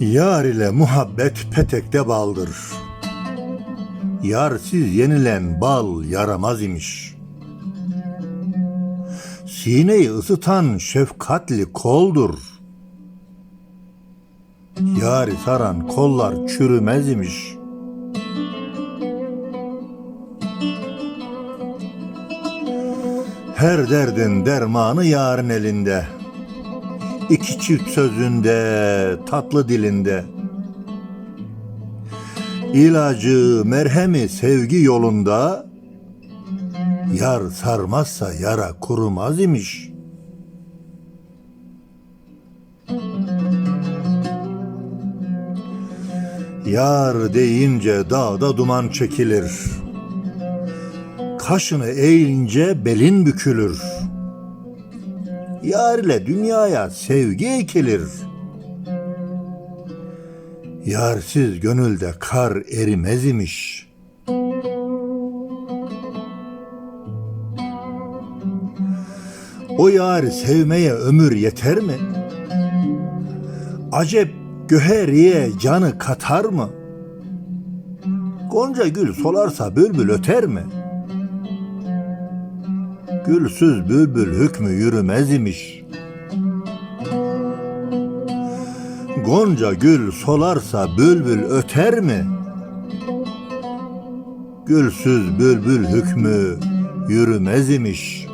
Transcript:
Yar ile muhabbet petekte baldır. Yarsiz yenilen bal yaramaz imiş. Sineyi ısıtan şefkatli koldur. Yari saran kollar çürümez imiş.'' Her derdin dermanı yarın elinde. İki çift sözünde, tatlı dilinde. İlacı, merhemi sevgi yolunda. Yar sarmazsa yara kurumaz imiş. Yar deyince dağda duman çekilir. Kaşını eğince belin bükülür. Yar ile dünyaya sevgi ekilir. Yarsiz gönülde kar erimez imiş. O yari sevmeye ömür yeter mi? Acep göheriye canı katar mı? Gonca gül solarsa bülbül öter mi? Gülsüz bülbül hükmü yürümez imiş. Gonca gül solarsa bülbül öter mi? Gülsüz bülbül hükmü yürümez imiş.''